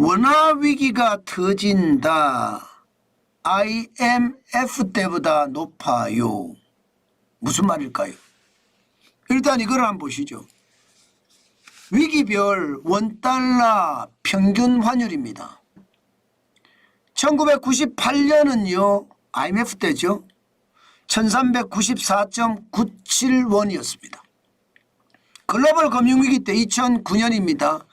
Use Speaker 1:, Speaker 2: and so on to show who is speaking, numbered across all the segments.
Speaker 1: 원화 위기가 터진다. IMF 때보다 높아요. 무슨 말일까요? 일단 이걸 한번 보시죠. 위기별 원달러 평균 환율입니다. 1998년은요, IMF 때죠. 1394.97원이었습니다. 글로벌 금융위기 때 2009년입니다.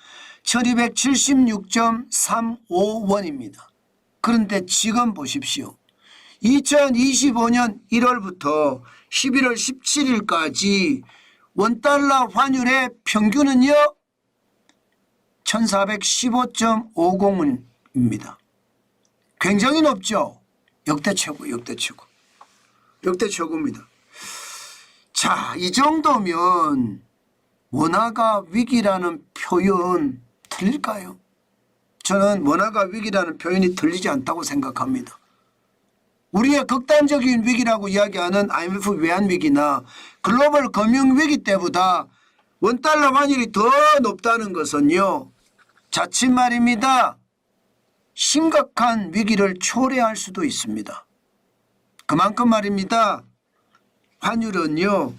Speaker 1: 1276.35원입니다. 그런데 지금 보십시오. 2025년 1월부터 11월 17일까지 원달러 환율의 평균은요 1415.50원입니다. 굉장히 높죠. 역대 최고, 역대 최고. 역대 최고입니다. 자, 이 정도면 원화가 위기라는 표현 틀릴까요? 저는 원화가 위기라는 표현이 들리지 않다고 생각합니다. 우리의 극단적인 위기라고 이야기하는 IMF 외환위기나 글로벌 금융위기 때보다 원달러 환율이 더 높다는 것은요. 자칫 말입니다. 심각한 위기를 초래할 수도 있습니다. 그만큼 말입니다. 환율은요.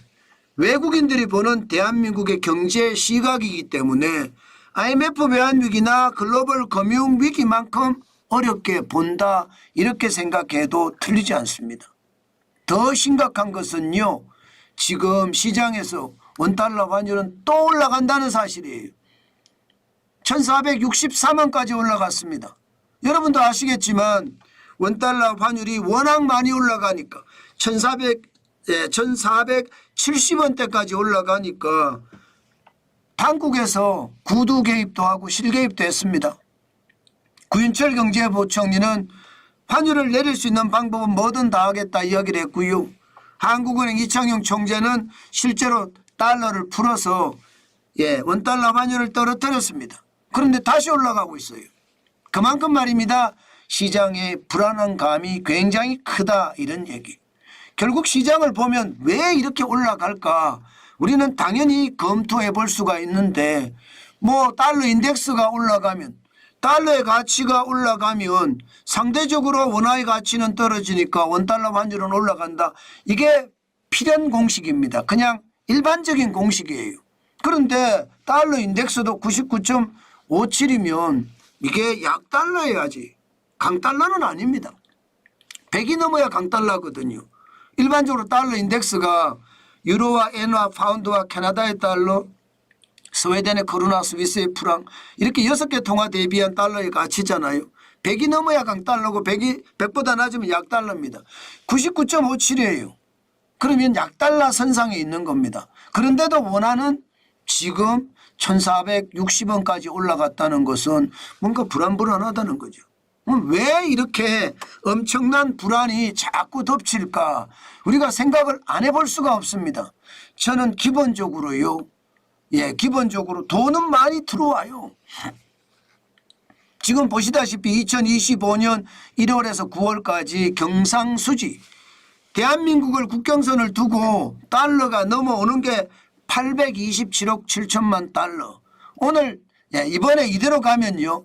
Speaker 1: 외국인들이 보는 대한민국의 경제 시각이기 때문에 IMF 외환위기나 글로벌 금융위기만큼 어렵게 본다 이렇게 생각해도 틀리지 않습니다. 더 심각한 것은요. 지금 시장에서 원달러 환율은 또 올라간다는 사실이에요. 1464만까지 올라갔습니다. 여러분도 아시겠지만 원달러 환율이 워낙 많이 올라가니까 1400, 예, 1470원대까지 올라가니까 당국에서 구두 개입도 하고 실개입도 했습니다. 구윤철 경제부총리는 환율을 내릴 수 있는 방법은 뭐든 다 하겠다 이야기를 했고요. 한국은행 이창용 총재는 실제로 달러를 풀어서 예, 원달러 환율을 떨어뜨렸습니다. 그런데 다시 올라가고 있어요. 그만큼 말입니다. 시장의 불안한 감이 굉장히 크다 이런 얘기. 결국 시장을 보면 왜 이렇게 올라갈까? 우리는 당연히 검토해 볼 수가 있는데 뭐 달러 인덱스가 올라가면 달러의 가치가 올라가면 상대적으로 원화의 가치는 떨어지니까 원달러 환율은 올라간다. 이게 필연 공식입니다. 그냥 일반적인 공식이에요. 그런데 달러 인덱스도 99.57이면 이게 약달러여야지. 강달러는 아닙니다. 100이 넘어야 강달러거든요. 일반적으로 달러 인덱스가 유로와 엔화, 파운드와 캐나다의 달러, 스웨덴의 크로나, 스위스의 프랑 이렇게 여섯 개 통화 대비한 달러의 가치잖아요. 100이 넘어야 강달러고 100이 100보다 낮으면 약달러입니다. 99.57이에요. 그러면 약달러 선상에 있는 겁니다. 그런데도 원하는 지금 1460원까지 올라갔다는 것은 뭔가 불안불안하다는 거죠. 왜 이렇게 엄청난 불안이 자꾸 덮칠까? 우리가 생각을 안 해볼 수가 없습니다. 저는 기본적으로요. 예, 기본적으로 돈은 많이 들어와요. 지금 보시다시피 2025년 1월에서 9월까지 경상수지 대한민국을 국경선을 두고 달러가 넘어오는 게 827억 7천만 달러. 오늘 예, 이번에 이대로 가면요.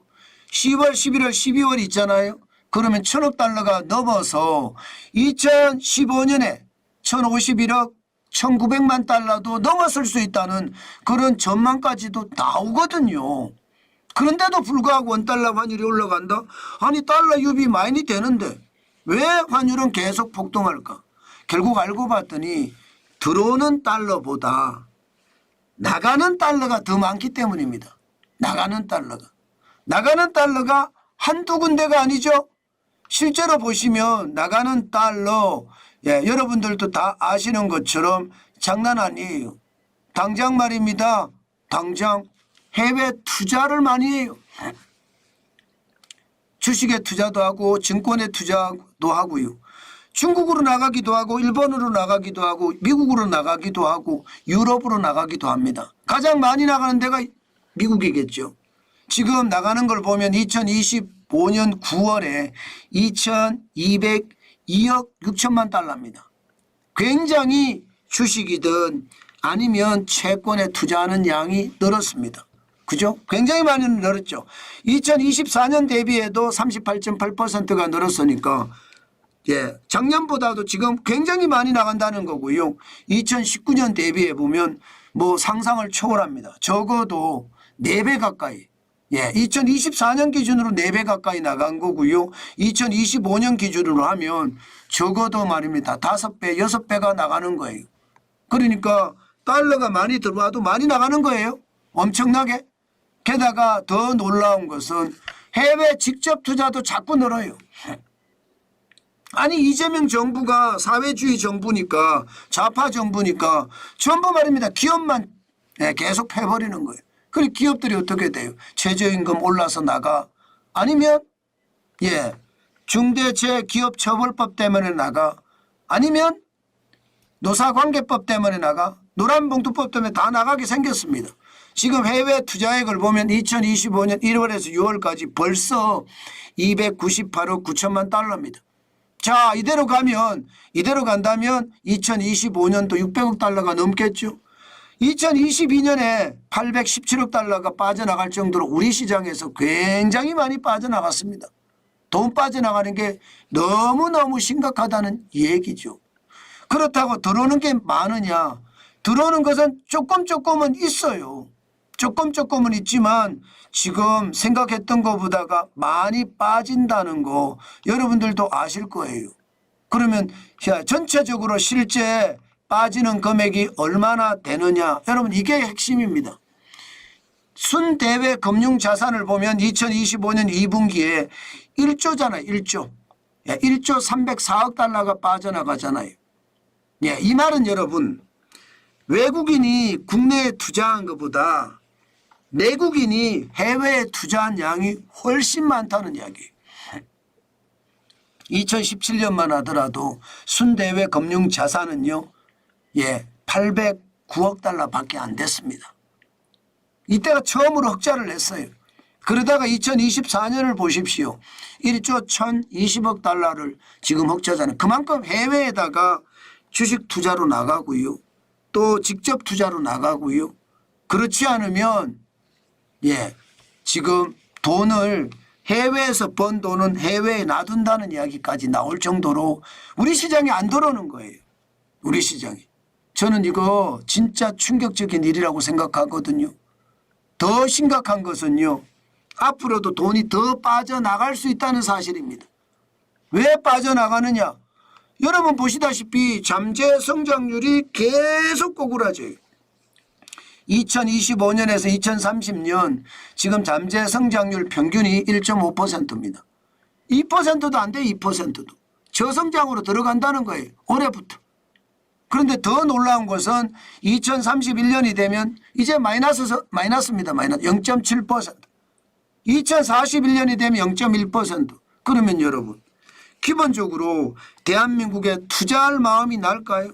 Speaker 1: 10월, 11월, 12월 있잖아요. 그러면 천억 달러가 넘어서 2015년에 1051억 1900만 달러도 넘어설 수 있다는 그런 전망까지도 나오거든요. 그런데도 불구하고 원달러 환율이 올라간다? 아니 달러 유비 많이 되는데 왜 환율은 계속 폭등할까? 결국 알고 봤더니 들어오는 달러보다 나가는 달러가 더 많기 때문입니다. 나가는 달러가. 나가는 달러가 한두 군데가 아니죠. 실제로 보시면 나가는 달러 예, 여러분들도 다 아시는 것처럼 장난 아니에요. 당장 말입니다. 당장 해외 투자를 많이 해요. 주식에 투자도 하고 증권에 투자도 하고요. 중국으로 나가기도 하고 일본으로 나가기도 하고 미국으로 나가기도 하고 유럽으로 나가기도 합니다. 가장 많이 나가는 데가 미국이겠죠. 지금 나가는 걸 보면 2025년 9월에 2,202억 6천만 달러입니다. 굉장히 주식이든 아니면 채권에 투자하는 양이 늘었습니다. 그죠? 굉장히 많이 늘었죠. 2024년 대비해도 38.8%가 늘었으니까 예, 작년보다도 지금 굉장히 많이 나간다는 거고요. 2019년 대비해 보면 뭐 상상을 초월합니다. 적어도 4배 가까이. 예, 2024년 기준으로 4배 가까이 나간 거고요. 2025년 기준으로 하면 적어도 말입니다. 5배, 6배가 나가는 거예요. 그러니까 달러가 많이 들어와도 많이 나가는 거예요. 엄청나게. 게다가 더 놀라운 것은 해외 직접 투자도 자꾸 늘어요. 아니 이재명 정부가 사회주의 정부니까 좌파 정부니까 전부 말입니다. 기업만 예, 계속 패버리는 거예요. 그리고 기업들이 어떻게 돼요? 최저임금 올라서 나가 아니면 예 중대재기업처벌법 때문에 나가 아니면 노사관계법 때문에 나가 노란봉투법 때문에 다 나가게 생겼습니다. 지금 해외 투자액을 보면 2025년 1월에서 6월까지 벌써 298억 9천만 달러입니다. 자 이대로 가면 이대로 간다면 2025년도 600억 달러가 넘겠죠. 2022년에 817억 달러가 빠져나갈 정도로 우리 시장에서 굉장히 많이 빠져나갔습니다. 돈 빠져나가는 게 너무너무 심각하다는 얘기죠. 그렇다고 들어오는 게 많으냐? 들어오는 것은 조금 조금은 있어요. 조금 조금은 있지만 지금 생각했던 것보다가 많이 빠진다는 거 여러분들도 아실 거예요. 그러면 야, 전체적으로 실제 빠지는 금액이 얼마나 되느냐 여러분 이게 핵심입니다. 순대외 금융자산을 보면 2025년 2분기에 1조잖아요. 1조. 예, 1조 304억 달러가 빠져나가잖아요. 예, 이 말은 여러분 외국인이 국내에 투자한 것보다 내국인이 해외에 투자한 양이 훨씬 많다는 이야기예요. 2017년만 하더라도 순대외 금융 자산은요. 예, 809억 달러밖에 안 됐습니다. 이때가 처음으로 흑자를 냈어요. 그러다가 2024년을 보십시오. 1조 1020억 달러를 지금 흑자잖아요. 그만큼 해외에다가 주식 투자로 나가고요. 또 직접 투자로 나가고요. 그렇지 않으면 예, 지금 돈을 해외에서 번 돈은 해외에 놔둔다는 이야기까지 나올 정도로 우리 시장에 안 들어오는 거예요. 우리 시장이. 저는 이거 진짜 충격적인 일이라고 생각하거든요. 더 심각한 것은요. 앞으로도 돈이 더 빠져나갈 수 있다는 사실입니다. 왜 빠져나가느냐? 여러분 보시다시피 잠재 성장률이 계속 고꾸라져요. 2025년에서 2030년 지금 잠재 성장률 평균이 1.5%입니다. 2%도 안 돼, 2%도. 저성장으로 들어간다는 거예요. 올해부터. 그런데 더 놀라운 것은 2031년이 되면 이제 마이너스, 마이너스입니다. 마이너스 0.7%. 2041년이 되면 0.1%. 그러면 여러분, 기본적으로 대한민국에 투자할 마음이 날까요?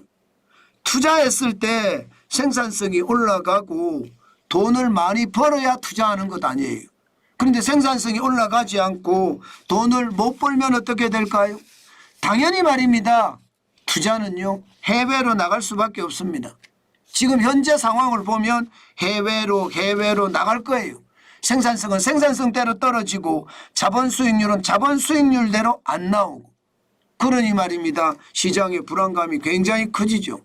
Speaker 1: 투자했을 때 생산성이 올라가고 돈을 많이 벌어야 투자하는 것 아니에요. 그런데 생산성이 올라가지 않고 돈을 못 벌면 어떻게 될까요? 당연히 말입니다. 투자는요, 해외로 나갈 수밖에 없습니다. 지금 현재 상황을 보면 해외로, 해외로 나갈 거예요. 생산성은 생산성대로 떨어지고 자본 수익률은 자본 수익률대로 안 나오고. 그러니 말입니다. 시장의 불안감이 굉장히 커지죠.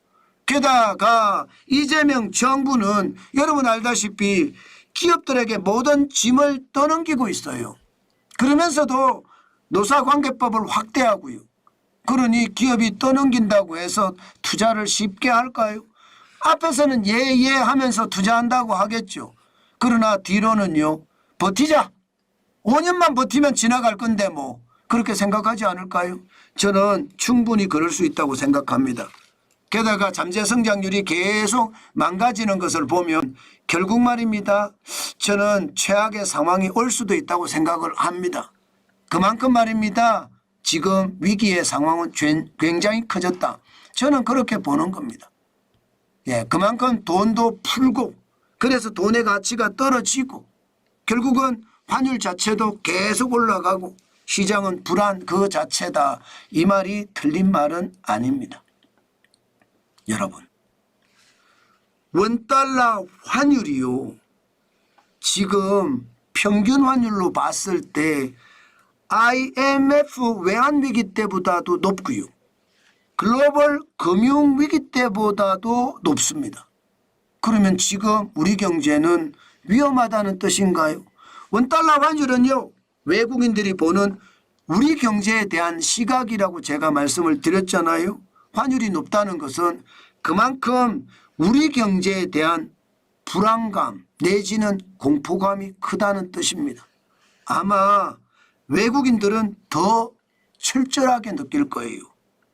Speaker 1: 게다가 이재명 정부는 여러분 알다시피 기업들에게 모든 짐을 떠넘기고 있어요. 그러면서도 노사관계법을 확대하고요. 그러니 기업이 떠넘긴다고 해서 투자를 쉽게 할까요? 앞에서는 예예 하면서 투자한다고 하겠죠. 그러나 뒤로는요. 버티자. 5년만 버티면 지나갈 건데 뭐 그렇게 생각하지 않을까요? 저는 충분히 그럴 수 있다고 생각합니다. 게다가 잠재 성장률이 계속 망가지는 것을 보면 결국 말입니다. 저는 최악의 상황이 올 수도 있다고 생각을 합니다. 그만큼 말입니다. 지금 위기의 상황은 굉장히 커졌다. 저는 그렇게 보는 겁니다. 예, 그만큼 돈도 풀고 그래서 돈의 가치가 떨어지고 결국은 환율 자체도 계속 올라가고 시장은 불안 그 자체다. 이 말이 틀린 말은 아닙니다. 여러분 원달러 환율이요. 지금 평균 환율로 봤을 때 IMF 외환위기 때보다도 높고요. 글로벌 금융위기 때보다도 높습니다. 그러면 지금 우리 경제는 위험하다는 뜻인가요? 원달러 환율은요, 외국인들이 보는 우리 경제에 대한 시각이라고 제가 말씀을 드렸잖아요. 환율이 높다는 것은 그만큼 우리 경제에 대한 불안감 내지는 공포감이 크다는 뜻입니다. 아마 외국인들은 더 철저하게 느낄 거예요.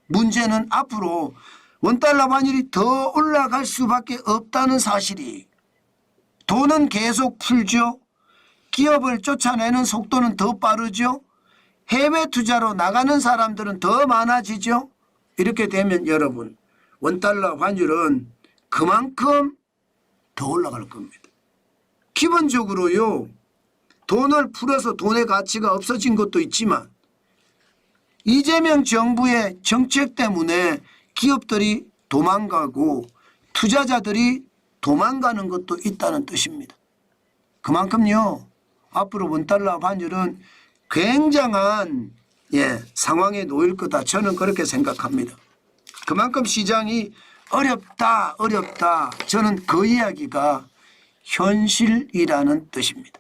Speaker 1: 문제는 앞으로 원달러 환율이 더 올라갈 수밖에 없다는 사실이 돈은 계속 풀죠. 기업을 쫓아내는 속도는 더 빠르죠. 해외 투자로 나가는 사람들은 더 많아지죠. 이렇게 되면 여러분 원달러 환율은 그만큼 더 올라갈 겁니다. 기본적으로요. 돈을 풀어서 돈의 가치가 없어진 것도 있지만 이재명 정부의 정책 때문에 기업들이 도망가고 투자자들이 도망가는 것도 있다는 뜻입니다. 그만큼요. 앞으로 원달러 환율은 굉장한 예, 상황에 놓일 거다. 저는 그렇게 생각합니다. 그만큼 시장이 어렵다, 어렵다. 저는 그 이야기가 현실이라는 뜻입니다.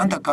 Speaker 1: あんたか。